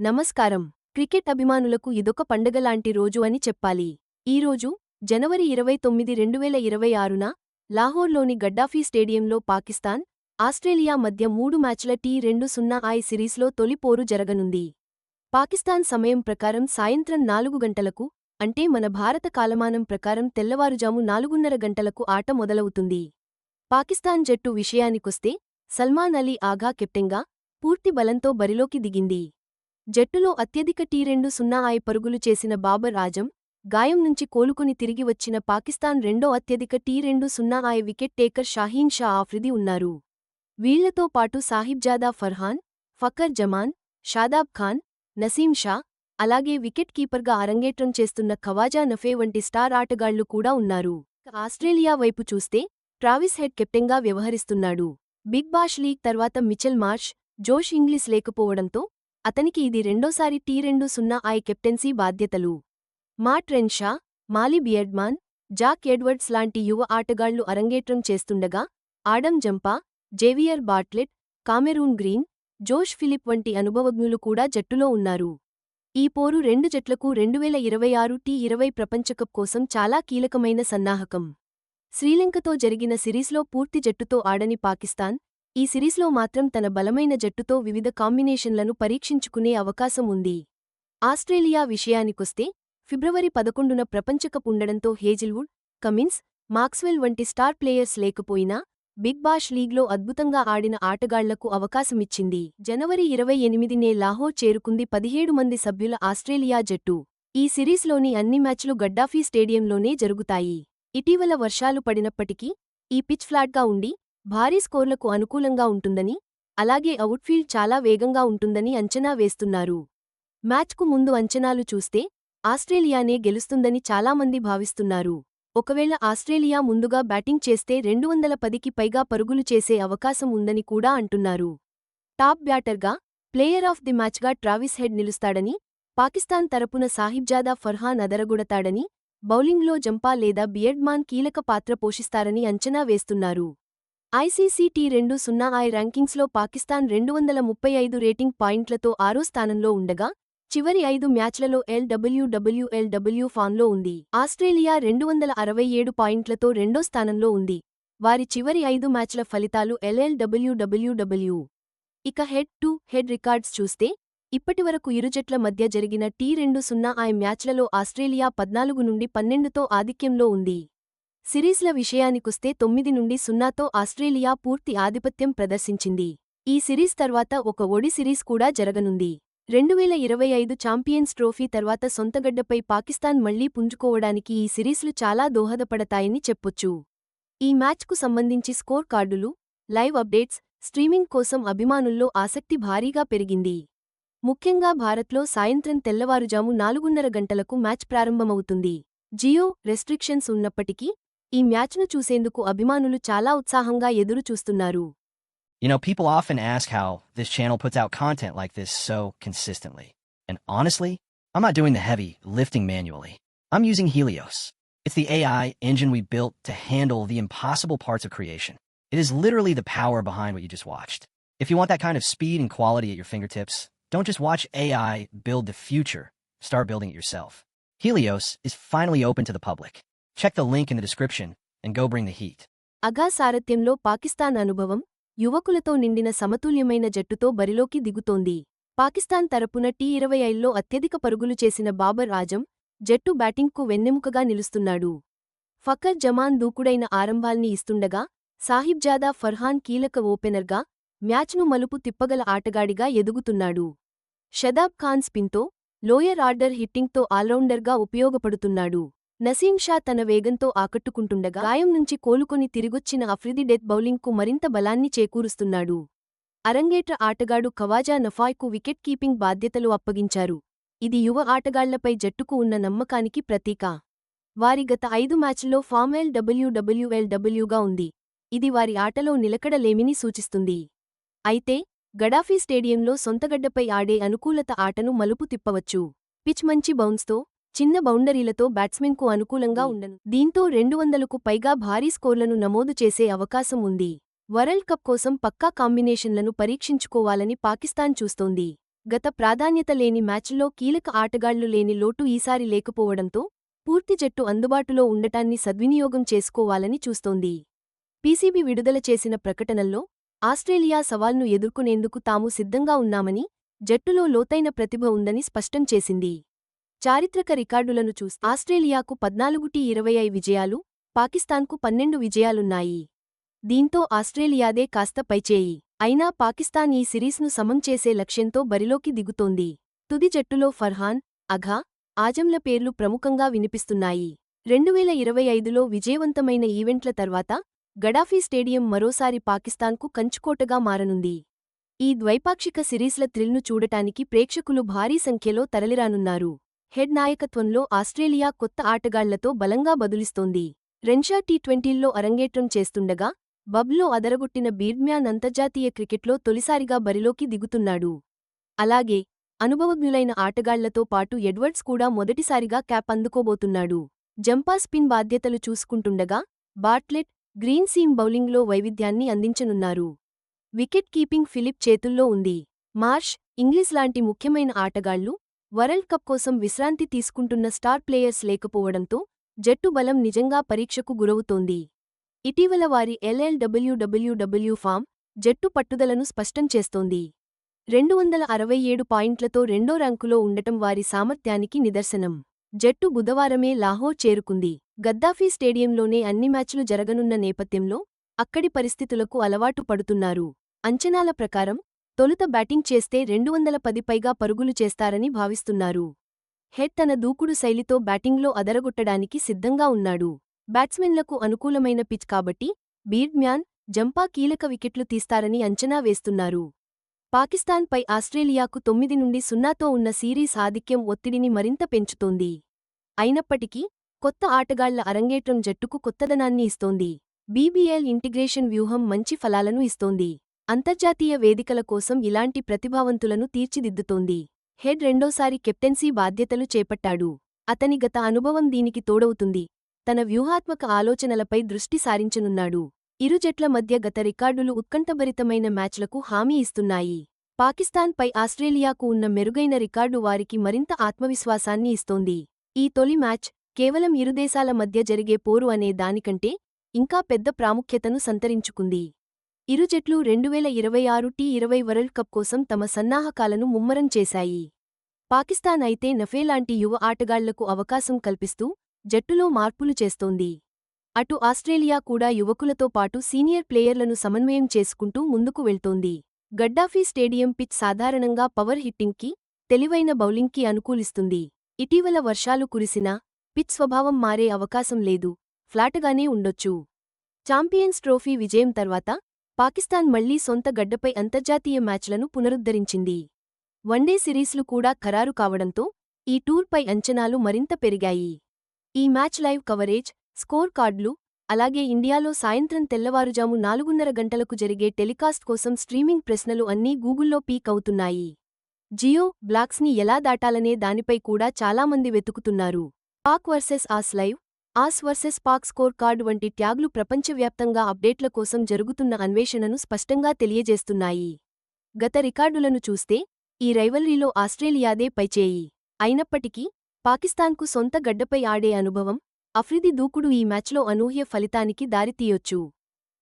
నమస్కారం. క్రికెట్ అభిమానులకు ఇదొక పండగలాంటి రోజు అని చెప్పాలి. ఈ రోజు జనవరి ఇరవై తొమ్మిది రెండువేల ఇరవై ఆరున లాహోర్లోని గడ్డాఫీ స్టేడియంలో పాకిస్తాన్ ఆస్ట్రేలియా మధ్య మూడు మ్యాచ్ల టీ రెండు సున్నా ఐ సిరీస్లో తొలి పోరు జరగనుంది. పాకిస్తాన్ సమయం ప్రకారం సాయంత్రం నాలుగు గంటలకు అంటే మన భారత కాలమానం ప్రకారం తెల్లవారుజాము నాలుగున్నర గంటలకు ఆట మొదలవుతుంది. పాకిస్తాన్ జట్టు విషయానికొస్తే సల్మాన్ అలీ ఆఘా కెప్టెన్గా పూర్తి బలంతో బరిలోకి దిగింది. జట్టులో అత్యధిక టీ రెండు సున్నా ఆయ పరుగులు చేసిన బాబర్ ఆజం గాయం నుంచి కోలుకుని తిరిగి వచ్చిన పాకిస్తాన్ రెండో అత్యధిక టీ రెండు సున్నా ఆయ వికెట్ టేకర్ షాహీన్ షా ఆఫ్రిది ఉన్నారు. వీళ్ళతో పాటు సాహిబ్జాదా ఫర్హాన్ ఫకర్ జమాన్ షాదాబ్ ఖాన్ నసీం షా అలాగే వికెట్ కీపర్గా అరంగేట్రం చేస్తున్న ఖవాజా నఫే వంటి స్టార్ ఆటగాళ్ళు కూడా ఉన్నారు. ఆస్ట్రేలియా వైపు చూస్తే ట్రావిస్ హెడ్ కెప్టెన్గా వ్యవహరిస్తున్నాడు. బిగ్ బాష్ లీగ్ తర్వాత మిచెల్ మార్ష్ జోష్ ఇంగ్లీష్ లేకపోవడంతో అతనికి ఇది రెండోసారి టీ రెండు సున్నా ఐ కెప్టెన్సీ బాధ్యతలు. Matt Renshaw Mahli Beardman Jack Edwards లాంటి యువ ఆటగాళ్ళు అరంగేట్రం చేస్తుండగా Adam Zampa Xavier Bartlett Cameron Green Josh Philippe వంటి అనుభవజ్ఞులు కూడా జట్టులో ఉన్నారు. ఈ పోరు రెండు జట్లకు రెండువేల ఇరవై ఆరు టీ ఇరవై ప్రపంచకప్ కోసం చాలా కీలకమైన సన్నాహకం. శ్రీలంకతో జరిగిన సిరీస్లో పూర్తి జట్టుతో ఆడని పాకిస్తాన్ ఈ సిరీస్లో మాత్రం తన బలమైన జట్టుతో వివిధ కాంబినేషన్లను పరీక్షించుకునే అవకాశం ఉంది. ఆస్ట్రేలియా విషయానికొస్తే ఫిబ్రవరి పదకొండున ప్రపంచకప్ ఉండడంతో హేజిల్వుడ్ కమిన్స్ మాక్స్వెల్ వంటి స్టార్ ప్లేయర్స్ లేకపోయినా బిగ్ బాష్ లీగ్లో అద్భుతంగా ఆడిన ఆటగాళ్ళకు అవకాశమిచ్చింది. జనవరి ఇరవై ఎనిమిదినే లాహోర్ చేరుకుంది పదిహేడు మంది సభ్యుల ఆస్ట్రేలియా జట్టు. ఈ సిరీస్లోని అన్ని మ్యాచ్లు గడ్డాఫీ స్టేడియంలోనే జరుగుతాయి. ఇటీవల వర్షాలు పడినప్పటికీ ఈ పిచ్ ఫ్లాట్గా ఉండి భారీ స్కోర్లకు అనుకూలంగా ఉంటుందని అలాగే అవుట్ఫీల్డ్ చాలా వేగంగా ఉంటుందని అంచనా వేస్తున్నారు. మ్యాచ్కు ముందు అంచనాలు చూస్తే ఆస్ట్రేలియానే గెలుస్తుందని చాలామంది భావిస్తున్నారు. ఒకవేళ ఆస్ట్రేలియా ముందుగా బ్యాటింగ్ చేస్తే రెండు వందల పదికి పైగా పరుగులు చేసే అవకాశం ఉందని కూడా అంటున్నారు. టాప్ బ్యాటర్గా ప్లేయర్ ఆఫ్ ది మ్యాచ్గా ట్రావిస్ హెడ్ నిలుస్తాడని పాకిస్తాన్ తరపున సాహిబ్జాదా ఫర్హాన్ అదరగొడతాడని బౌలింగ్లో జంపా లేదా బియడ్మాన్ కీలక పాత్ర పోషిస్తారని అంచనా వేస్తున్నారు. ఐసీసీ టీ రెండు సున్నా ఐ ర్యాంకింగ్స్లో పాకిస్తాన్ రెండు వందల ముప్పై ఐదు రేటింగ్ పాయింట్లతో ఆరో స్థానంలో ఉండగా చివరి ఐదు మ్యాచ్లలో ఎల్డబ్ల్యూడబ్ల్యూఎల్డబ్ల్యూ ఫాన్లో ఉంది. ఆస్ట్రేలియా రెండు వందల అరవై ఏడు పాయింట్లతో రెండో స్థానంలో ఉంది. వారి చివరి ఐదు మ్యాచ్ల ఫలితాలు ఎల్ఎల్డబ్ల్యూడబ్ల్యూడబ్ల్యూ ఇక హెడ్ టు హెడ్ రికార్డ్స్ చూస్తే ఇప్పటివరకు ఇరు జట్ల మధ్య జరిగిన టీ రెండు సున్నా ఐ మ్యాచ్లలో ఆస్ట్రేలియా పద్నాలుగు నుండి పన్నెండుతో ఆధిక్యంలో ఉంది. సిరీస్ల విషయానికొస్తే తొమ్మిది నుండి సున్నాతో ఆస్ట్రేలియా పూర్తి ఆధిపత్యం ప్రదర్శించింది. ఈ సిరీస్ తర్వాత ఒక ఒడి సిరీస్ కూడా జరగనుంది. రెండువేల ఇరవై ఐదు ఛాంపియన్స్ ట్రోఫీ తర్వాత సొంతగడ్డపై పాకిస్తాన్ మళ్ళీ పుంజుకోవడానికి ఈ సిరీస్లు చాలా దోహదపడతాయని చెప్పొచ్చు. ఈ మ్యాచ్కు సంబంధించి స్కోర్ కార్డులు లైవ్ అప్డేట్స్ స్ట్రీమింగ్ కోసం అభిమానుల్లో ఆసక్తి భారీగా పెరిగింది. ముఖ్యంగా భారత్లో సాయంత్రం తెల్లవారుజాము నాలుగున్నర గంటలకు మ్యాచ్ ప్రారంభమవుతుంది. జియో రెస్ట్రిక్షన్స్ ఉన్నప్పటికీ ఈ మ్యాచ్ను చూసేందుకు అభిమానులు చాలా ఉత్సాహంగా ఎదురు చూస్తున్నారు You know, people often ask how this channel puts out content like this so consistently. And honestly, I'm not doing the heavy lifting manually. I'm using Helios. It's the AI engine we built to handle the impossible parts of creation. It is literally the power behind what you just watched. If you want that kind of speed and quality at your fingertips, don't just watch AI build the future. Start building it yourself. Helios is finally open to the public. Check the link in the description and go bring the heat. అగా సారథ్యంలో పాకిస్తాన్ అనుభవం యువకులతో నిండిన సమతుల్యమైన జట్టుతో బరిలోకి దిగుతోంది. పాకిస్తాన్ తరపున tea ఇరవై ఐల్లో అత్యధిక పరుగులు చేసిన బాబర్ ఆజం జట్టు బ్యాటింగ్కు వెన్నెముకగా నిలుస్తున్నాడు. ఫకర్ జమాన్ దూకుడైన ఆరంభాల్ని ఇస్తుండగా సాహిబ్జాదా ఫర్హాన్ కీలక ఓపెనర్గా మ్యాచ్ను మలుపు తిప్పగల ఆటగాడిగా ఎదుగుతున్నాడు. షదాబ్ ఖాన్ స్పిన్తో లోయర్ ఆర్డర్ హిట్టింగ్తో ఆల్రౌండర్గా ఉపయోగపడుతున్నాడు. నసీం షా తన వేగంతో ఆకట్టుకుంటుండగా గాయం నుంచి కోలుకొని తిరిగొచ్చిన అఫ్రిది డెత్ బౌలింగ్కు మరింత బలాన్ని చేకూరుస్తున్నాడు. అరంగేట్ర ఆటగాడు ఖవాజా నఫాయ్కు వికెట్ కీపింగ్ బాధ్యతలు అప్పగించారు. ఇది యువ ఆటగాళ్ళపై జట్టుకు ఉన్న నమ్మకానికి ప్రతీక. వారి గత ఐదు మ్యాచ్ల్లో ఫార్మెల్ డబ్ల్యూడబ్ల్యూఎల్డబ్ల్యూగా ఉంది. ఇది వారి ఆటలో నిలకడలేమిని సూచిస్తుంది. అయితే గడాఫీ స్టేడియంలో సొంతగడ్డపై ఆడే అనుకూలత ఆటను మలుపు తిప్పవచ్చు. పిచ్ మంచి బౌన్స్తో చిన్న బౌండరీలతో బ్యాట్స్మెన్కు అనుకూలంగా ఉండను. దీంతో రెండు వందలకు పైగా భారీ స్కోర్లను నమోదు చేసే అవకాశం ఉంది. వరల్డ్ కప్ కోసం పక్కా కాంబినేషన్లను పరీక్షించుకోవాలని పాకిస్తాన్ చూస్తోంది. గత ప్రాధాన్యత లేని మ్యాచ్ల్లో కీలక ఆటగాళ్ళు లేని లోటు ఈసారి లేకపోవడంతో పూర్తి జట్టు అందుబాటులో ఉండటాన్ని సద్వినియోగం చేసుకోవాలని చూస్తోంది. పీసీబీ విడుదల చేసిన ప్రకటనల్లో ఆస్ట్రేలియా సవాల్ను ఎదుర్కొనేందుకు తాము సిద్ధంగా ఉన్నామని జట్టులో లోతైన ప్రతిభ ఉందని స్పష్టం చేసింది. చారిత్రక రికార్డులను చూస్తే ఆస్ట్రేలియాకు పద్నాలుగు టీ ఇరవై ఐ విజయాలు పాకిస్తాన్కు పన్నెండు విజయాలున్నాయి. దీంతో ఆస్ట్రేలియాదే కాస్త పైచేయి. అయినా పాకిస్తాన్ ఈ సిరీస్ను సమం చేసే లక్ష్యంతో బరిలోకి దిగుతోంది. తుది జట్టులో ఫర్హాన్ అఘా ఆజంల పేర్లు ప్రముఖంగా వినిపిస్తున్నాయి. రెండువేల ఇరవై ఐదులో విజయవంతమైన ఈవెంట్ల తర్వాత గడాఫీ స్టేడియం మరోసారి పాకిస్తాన్కు కంచుకోటగా మారనుంది. ఈ ద్వైపాక్షిక సిరీస్ల థ్రిల్ను చూడటానికి ప్రేక్షకులు భారీ సంఖ్యలో తరలిరానున్నారు. హెడ్ నాయకత్వంలో ఆస్ట్రేలియా కొత్త ఆటగాళ్ళతో బలంగా బదులిస్తోంది. రెన్షా టీ ట్వంటీల్లో అరంగేట్రం చేస్తుండగా బబ్లో అదరగొట్టిన బీర్డ్మ్యాన్ అంతర్జాతీయ క్రికెట్లో తొలిసారిగా బరిలోకి దిగుతున్నాడు. అలాగే అనుభవజ్ఞులైన ఆటగాళ్ళతో పాటు ఎడ్వర్డ్స్ కూడా మొదటిసారిగా క్యాప్ అందుకోబోతున్నాడు. జంపా స్పిన్ బాధ్యతలు చూసుకుంటుండగా బాట్లెట్ గ్రీన్ సీమ్ బౌలింగ్లో వైవిధ్యాన్ని అందించనున్నారు. వికెట్ కీపింగ్ ఫిలిప్ చేతుల్లో ఉంది. మార్ష్ ఇంగ్లీష్ లాంటి ముఖ్యమైన ఆటగాళ్ళు వరల్డ్ కప్ కోసం విశ్రాంతి తీసుకుంటున్న స్టార్ ప్లేయర్స్ లేకపోవడంతో జట్టు బలం నిజంగా పరీక్షకు గురవుతోంది. ఇటీవల వారి ఎల్ఎల్డబ్ల్యూడబ్ల్యూడబ్ల్యూ ఫామ్ జట్టు పట్టుదలను స్పష్టం చేస్తోంది. రెండు వందల అరవై ఏడు పాయింట్లతో రెండో ర్యాంకులో ఉండటం వారి సామర్థ్యానికి నిదర్శనం. జట్టు బుధవారమే లాహోర్ చేరుకుంది. గద్దాఫీ స్టేడియంలోనే అన్ని మ్యాచ్లు జరగనున్న నేపథ్యంలో అక్కడి పరిస్థితులకు అలవాటు పడుతున్నారు. అంచనాల ప్రకారం తొలుత బ్యాటింగ్ చేస్తే రెండు వందల పది పైగా పరుగులు చేస్తారని భావిస్తున్నారు. హెడ్ తన దూకుడు శైలితో బ్యాటింగ్లో అదరగొట్టడానికి సిద్ధంగా ఉన్నాడు. బ్యాట్స్మెన్లకు అనుకూలమైన పిచ్ కాబట్టి బీర్డ్మ్యాన్ జంపా కీలక వికెట్లు తీస్తారని అంచనా వేస్తున్నారు. పాకిస్తాన్పై ఆస్ట్రేలియాకు తొమ్మిది నుండి సున్నాతో ఉన్న సిరీస్ ఆధిక్యం ఒత్తిడిని మరింత పెంచుతోంది. అయినప్పటికీ కొత్త ఆటగాళ్ళ అరంగేట్రం జట్టుకు కొత్తదనాన్ని ఇస్తోంది. బీబీఎల్ ఇంటిగ్రేషన్ వ్యూహం మంచి ఫలాలను ఇస్తోంది. అంతర్జాతీయ వేదికల కోసం ఇలాంటి ప్రతిభావంతులను తీర్చిదిద్దుతోంది. హెడ్ రెండోసారి కెప్టెన్సీ బాధ్యతలు చేపట్టాడు. అతని గత అనుభవం దీనికి తోడవుతుంది. తన వ్యూహాత్మక ఆలోచనలపై దృష్టి సారించనున్నాడు. ఇరు జట్ల మధ్య గత రికార్డులు ఉత్కంఠభరితమైన మ్యాచ్లకు హామీ ఇస్తున్నాయి. పాకిస్తాన్పై ఆస్ట్రేలియాకు ఉన్న మెరుగైన రికార్డు వారికి మరింత ఆత్మవిశ్వాసాన్ని ఇస్తోంది. ఈ తొలి మ్యాచ్ కేవలం ఇరు దేశాల మధ్య జరిగే పోరు అనే దానికంటే ఇంకా పెద్ద ప్రాముఖ్యతను సంతరించుకుంది. ఇరు జట్లు రెండువేల ఇరవై ఆరు టీ ఇరవై వరల్డ్ కప్ కోసం తమ సన్నాహకాలను ముమ్మరం చేశాయి. పాకిస్తాన్ అయితే నఫే లాంటి యువ ఆటగాళ్ళకు అవకాశం కల్పిస్తూ జట్టులో మార్పులు చేస్తోంది. అటు ఆస్ట్రేలియా కూడా యువకులతో పాటు సీనియర్ ప్లేయర్లను సమన్వయం చేసుకుంటూ ముందుకు వెళ్తోంది. గడ్డాఫీ స్టేడియం పిచ్ సాధారణంగా పవర్ హిట్టింగ్కి తెలివైన బౌలింగ్కి అనుకూలిస్తుంది. ఇటీవల వర్షాలు కురిసినా పిచ్ స్వభావం మారే అవకాశం లేదు ఫ్లాటుగానే ఉండొచ్చు. చాంపియన్స్ ట్రోఫీ విజయం తర్వాత పాకిస్తాన్ మళ్ళీ సొంత గడ్డపై అంతర్జాతీయ మ్యాచ్లను పునరుద్ధరించింది. వన్డే సిరీస్లు కూడా ఖరారు కావడంతో ఈ టూర్పై అంచనాలు మరింత పెరిగాయి. ఈ మ్యాచ్ లైవ్ కవరేజ్ స్కోర్ కార్డులు అలాగే ఇండియాలో సాయంత్రం తెల్లవారుజాము నాలుగున్నర గంటలకు జరిగే టెలికాస్ట్ కోసం స్ట్రీమింగ్ ప్రశ్నలు అన్నీ గూగుల్లో పీక్ అవుతున్నాయి. జియో బ్లాక్స్ని ఎలా దాటాలనే దానిపై కూడా చాలామంది వెతుకుతున్నారు. Pak versus Aus live Aus versus Pak score card వంటి ట్యాగ్లు ప్రపంచవ్యాప్తంగా అప్డేట్ల కోసం జరుగుతున్న అన్వేషణను స్పష్టంగా తెలియజేస్తున్నాయి. గత రికార్డులను చూస్తే ఈ రైవల్రీలో ఆస్ట్రేలియాదే పైచేయి. అయినప్పటికీ పాకిస్తాన్కు సొంత గడ్డపై ఆడే అనుభవం అఫ్రిది దూకుడు ఈ మ్యాచ్లో అనూహ్య ఫలితానికి దారితీయొచ్చు.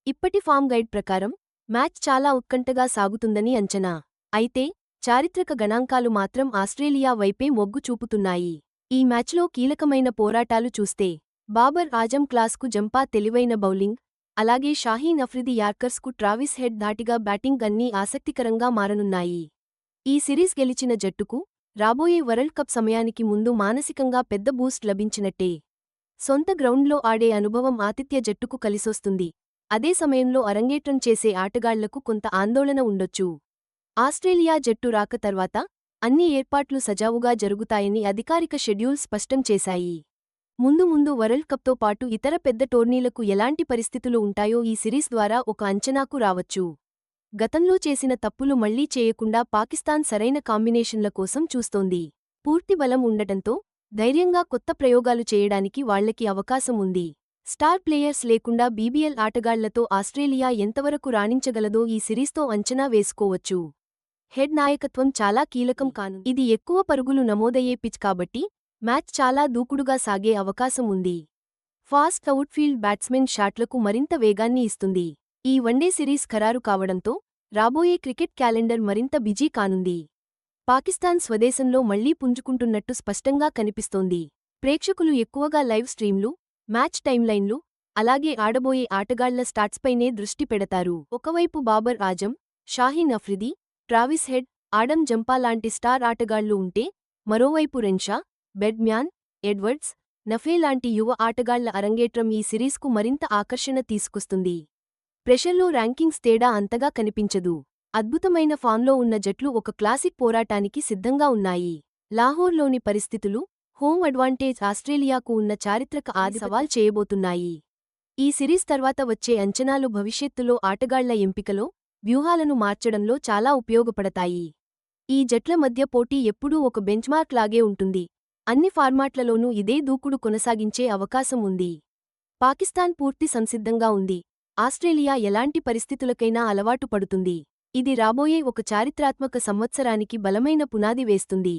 ఇప్పటి ఫామ్ గైడ్ ప్రకారం మ్యాచ్ చాలా ఉత్కంఠగా సాగుతుందని అంచనా. అయితే చారిత్రక గణాంకాలు మాత్రం ఆస్ట్రేలియా వైపే మొగ్గు చూపుతున్నాయి. ఈ మ్యాచ్లో కీలకమైన పోరాటాలు చూస్తే బాబర్ ఆజం క్లాస్కు జంపా తెలివైన బౌలింగ్ అలాగే షాహీన్ అఫ్రిది యార్కర్స్కు ట్రావిస్ హెడ్ ధాటిగా బ్యాటింగ్ అన్నీ ఆసక్తికరంగా మారనున్నాయి. ఈ సిరీస్ గెలిచిన జట్టుకు రాబోయే వరల్డ్ కప్ సమయానికి ముందు మానసికంగా పెద్ద బూస్ట్ లభించినట్టే. సొంత గ్రౌండ్లో ఆడే అనుభవం ఆతిథ్య జట్టుకు కలిసొస్తుంది. అదే సమయంలో అరంగేట్రం చేసే ఆటగాళ్ళకు కొంత ఆందోళన ఉండొచ్చు. ఆస్ట్రేలియా జట్టు రాక తర్వాత అన్ని ఏర్పాట్లు సజావుగా జరుగుతాయని అధికారిక షెడ్యూల్ స్పష్టం చేశాయి. ముందు ముందు వరల్డ్ కప్తో పాటు ఇతర పెద్ద టోర్నీలకు ఎలాంటి పరిస్థితులు ఉంటాయో ఈ సిరీస్ ద్వారా ఒక అంచనాకు రావచ్చు. గతంలో చేసిన తప్పులు మళ్ళీ చేయకుండా పాకిస్తాన్ సరైన కాంబినేషన్ల కోసం చూస్తోంది. పూర్తి బలం ఉండటంతో ధైర్యంగా కొత్త ప్రయోగాలు చేయడానికి వాళ్ళకి అవకాశం ఉంది. స్టార్ ప్లేయర్స్ లేకుండా బీబీఎల్ ఆటగాళ్ళతో ఆస్ట్రేలియా ఎంతవరకు రాణించగలదో ఈ సిరీస్తో అంచనా వేసుకోవచ్చు. హెడ్ నాయకత్వం చాలా కీలకం కాను ఇది ఎక్కువ పరుగులు నమోదయ్యే పిచ్ కాబట్టి మ్యాచ్ చాలా దూకుడుగా సాగే అవకాశం ఉంది. ఫాస్ట్ అవుట్ఫీల్డ్ బ్యాట్స్మెన్ షాట్లకు మరింత వేగాన్ని ఇస్తుంది. ఈ వన్డే సిరీస్ ఖరారు కావడంతో రాబోయే క్రికెట్ క్యాలెండర్ మరింత బిజీ కానుంది. పాకిస్తాన్ స్వదేశంలో మళ్ళీ పుంజుకుంటున్నట్టు స్పష్టంగా కనిపిస్తోంది. ప్రేక్షకులు ఎక్కువగా లైవ్ స్ట్రీమ్లు మ్యాచ్ టైమ్లైన్లు అలాగే ఆడబోయే ఆటగాళ్ళ స్టాట్స్పైనే దృష్టి పెడతారు. ఒకవైపు Babar Azam Shaheen Afridi Travis Head Adam Zampa లాంటి స్టార్ ఆటగాళ్ళు ఉంటే మరోవైపు రెన్షా బెడ్మ్యాన్ ఎడ్వర్డ్స్ నఫే లాంటి యువ ఆటగాళ్ళ అరంగేట్రం ఈ సిరీస్కు మరింత ఆకర్షణ తీసుకొస్తుంది. ప్రెషర్లో ర్యాంకింగ్స్ తేడా అంతగా కనిపించదు. అద్భుతమైన ఫామ్లో ఉన్న జట్లు ఒక క్లాసిక్ పోరాటానికి సిద్ధంగా ఉన్నాయి. లాహోర్లోని పరిస్థితులు హోమ్ అడ్వాంటేజ్ ఆస్ట్రేలియాకు ఉన్న చారిత్రక ఆది సవాల్ చేయబోతున్నాయి. ఈ సిరీస్ తర్వాత వచ్చే అంచనాలు భవిష్యత్తులో ఆటగాళ్ళ ఎంపికలో వ్యూహాలను మార్చడంలో చాలా ఉపయోగపడతాయి. ఈ జట్ల మధ్య పోటీ ఎప్పుడూ ఒక బెంచ్మార్క్ లాగే ఉంటుంది. అన్ని ఫార్మాట్లలోనూ ఇదే దూకుడు కొనసాగించే అవకాశం ఉంది పాకిస్తాన్ పూర్తి సంసిద్ధంగా ఉంది ఆస్ట్రేలియా ఎలాంటి పరిస్థితులకైనా అలవాటు పడుతుంది ఇది రాబోయే ఒక చారిత్రాత్మక సంవత్సరానికి బలమైన పునాది వేస్తుంది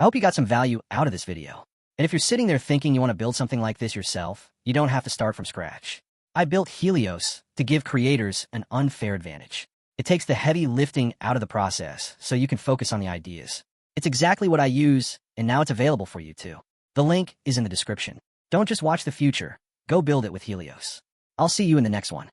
I hope you got some value out of this video. And if you're sitting there thinking you want to build something like this yourself, you don't have to start from scratch. I built Helios to give creators an unfair advantage. It takes the heavy lifting out of the process so you can focus on the ideas. It's exactly what I use, and now it's available for you too. The link is in the description. Don't just watch the future, go build it with Helios. I'll see you in the next one.